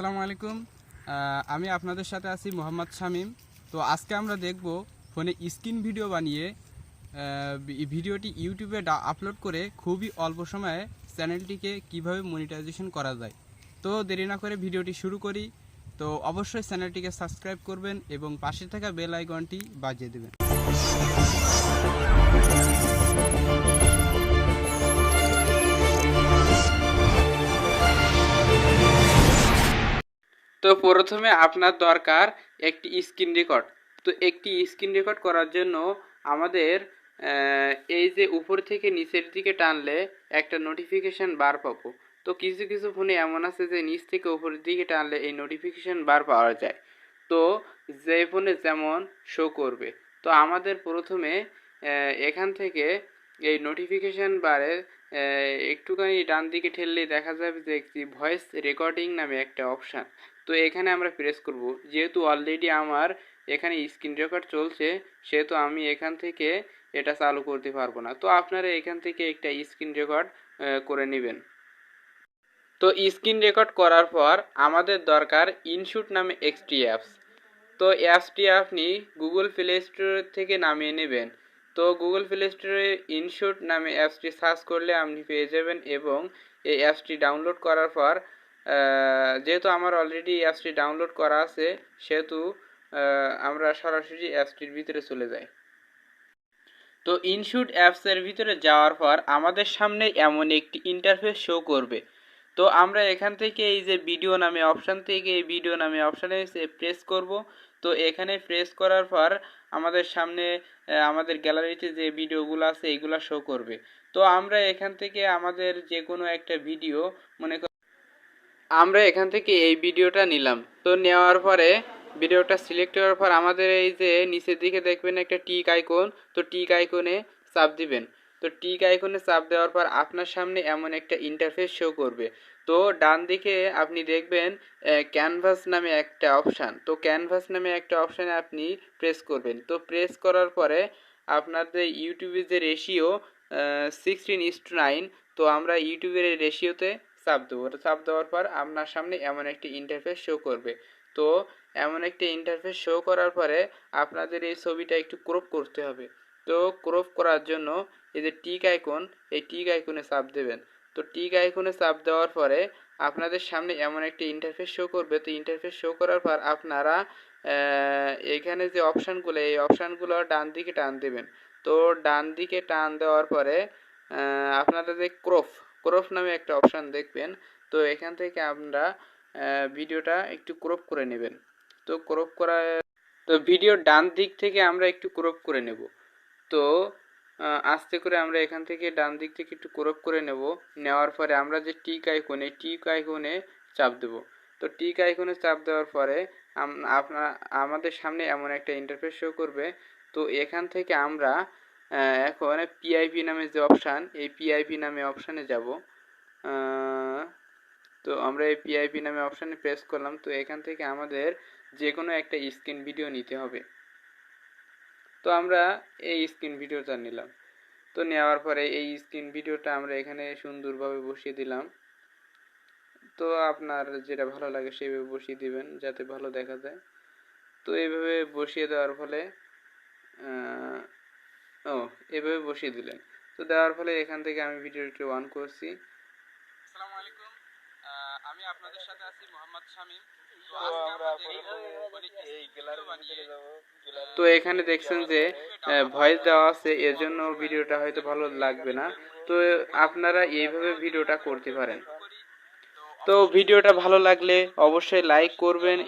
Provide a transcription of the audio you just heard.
আসসালামু আলাইকুম। আমি আপনাদের সাথে আছি মোহাম্মদ শামীম। তো আজকে আমরা দেখব ফোনে স্ক্রিন ভিডিও বানিয়ে ভিডিওটি ইউটিউবে আপলোড করে খুবই অল্প সময়ে চ্যানেলটিকে কীভাবে মনিটাইজেশন করা যায়। তো দেরি না করে ভিডিওটি শুরু করি। তো অবশ্যই চ্যানেলটিকে সাবস্ক্রাইব করবেন এবং পাশে থাকা বেল আইকনটি বাজিয়ে দেবেন। তো প্রথমে আপনার দরকার একটি স্ক্রিন রেকর্ড। তো একটি স্ক্রিন রেকর্ড করার জন্য আমাদের এই যে উপর থেকে নিচের দিকে টানলে একটা নোটিফিকেশন বার পাবো। তো কিছু কিছু ফোনে এমন আছে যে নিচ থেকে উপরের দিকে টানলে এই নোটিফিকেশান বার পাওয়া যায়। তো যে ফোনে যেমন শো করবে। তো আমাদের প্রথমে এখান থেকে এই নোটিফিকেশান বারে আহ, একটুখানি ডান দিকে ঠেললে দেখা যাবে যে একটি ভয়েস রেকর্ডিং নামে একটা অপশান তো এখানে আমরা প্রেস করব। যেহেতু অলরেডি আমার এখানে স্ক্রিন রেকর্ড চলছে, সেহেতু আমি এখান থেকে এটা চালু করতে পারব না। তো আপনারা এখান থেকে একটা স্ক্রিন রেকর্ড করে নেবেন। তো স্ক্রিন রেকর্ড করার পর আমাদের দরকার ইনশুট নামে এক্সটি অ্যাপস তো অ্যাপসটি আপনি গুগল প্লে স্টোর থেকে নামিয়ে নেবেন। তো গুগল প্লে স্টোরে ইনশুট নামে অ্যাপসটি সার্চ করলে আপনি পেয়ে যাবেন এবং এই অ্যাপসটি ডাউনলোড করার পর যেহেতু আমার অলরেডি অ্যাপসটি ডাউনলোড করা আছে, সেহেতু আমরা সরাসরি অ্যাপসটির ভিতরে চলে যাই। তো ইনশুট অ্যাপসের ভিতরে যাওয়ার পর আমাদের সামনে এমন একটি ইন্টারফেস শো করবে। তো আমরা এখান থেকে এই যে ভিডিও নামে অপশান থেকে এই ভিডিও নামে অপশানে প্রেস করব। তো এখানে প্রেস করার পর আমাদের সামনে আমাদের গ্যালারিতে যে ভিডিওগুলো আছে এইগুলো শো করবে। তো আমরা এখান থেকে আমাদের যে কোনো একটা ভিডিও মনে আমরা এখান থেকে এই ভিডিওটা নিলাম। তো নেওয়ার পরে ভিডিওটা সিলেক্ট করার পর আমাদের এই যে নিচের দিকে দেখবেন একটা টিক আইকন তো টিক আইকনে চাপ দিবেন। তো টিক আইকনে চাপ দেওয়ার পর আপনার সামনে এমন একটা ইন্টারফেস শো করবে। তো ডান দিকে আপনি দেখবেন ক্যানভাস নামে একটা অপশান তো ক্যানভাস নামে একটা অপশানে আপনি প্রেস করবেন। তো প্রেস করার পরে আপনাদের ইউটিউবের যে ratio sixteen is to nine তো আমরা ইউটিউবের রেশিওতে চাপ দেবো। চাপ দেওয়ার পর আপনার সামনে এমন একটি ইন্টারফেস শো করবে। তো এমন একটি ইন্টারফেস শো করার পরে আপনাদের এই ছবিটা একটু ক্রপ করতে হবে। তো ক্রপ করার জন্য এই যে টিক আইকন এই টিক আইকনে চাপ দেবেন। তো টিক আইকনে চাপ দেওয়ার পরে আপনাদের সামনে এমন একটি ইন্টারফেস শো করবে। তো ইন্টারফেস শো করার পর আপনারা এখানে যে অপশানগুলো এই অপশানগুলো ডান দিকে টান দেবেন। তো ডান দিকে টান দেওয়ার পরে আপনারা যে ক্রপ ক্রপ নামে একটা অপশান দেখবেন। তো এখান থেকে আমরা ভিডিওটা একটু ক্রপ করে নেবেন। তো ক্রপ করা, তো ভিডিওর ডান দিক থেকে আমরা একটু ক্রপ করে নেব। তো আস্তে করে আমরা এখান থেকে ডান দিক থেকে একটু ক্রপ করে নেব। নেওয়ার পরে আমরা যে টিক আইকনে টিক আইকনে চাপ দেব। তো টিক আইকনে চাপ দেওয়ার পরে আপনার আমাদের সামনে এমন একটা ইন্টারফেস শো করবে। তো এখান থেকে আমরা এখন পিআইপি নামে যে অপশান এই পিআইপি নামে অপশানে যাব। তো আমরা এই পিআইপি নামে অপশানে প্রেস করলাম, তো এখান থেকে আমাদের যে কোনো একটা স্ক্রিন ভিডিও নিতে হবে। তো আমরা এই স্ক্রিন ভিডিওটা নিলাম। তো নেওয়ার পরে এই স্ক্রিন ভিডিওটা আমরা এখানে সুন্দরভাবে বসিয়ে দিলাম। তো আপনার যেটা ভালো লাগে সেভাবে বসিয়ে দিবেন, যাতে ভালো দেখা যায়। তো এইভাবে বসিয়ে দেওয়ার ফলে ও এভাবে বসিয়ে দিলেন। তো দেওয়ার ফলে এখান থেকে আমি ভিডিওটি অন করছি। আসসালামু আলাইকুম। আমি আপনাদের সাথে আছি মোহাম্মদ শামীম। তো তো এখানে দেখছেন যে ভয়েস দেওয়া আছে এর জন্য ভিডিওটা হয়তো ভালো লাগবে না। তো আপনারা এইভাবে ভিডিওটা করতে পারেন। তো ভিডিওটা ভালো লাগলে অবশ্যই লাইক করবেন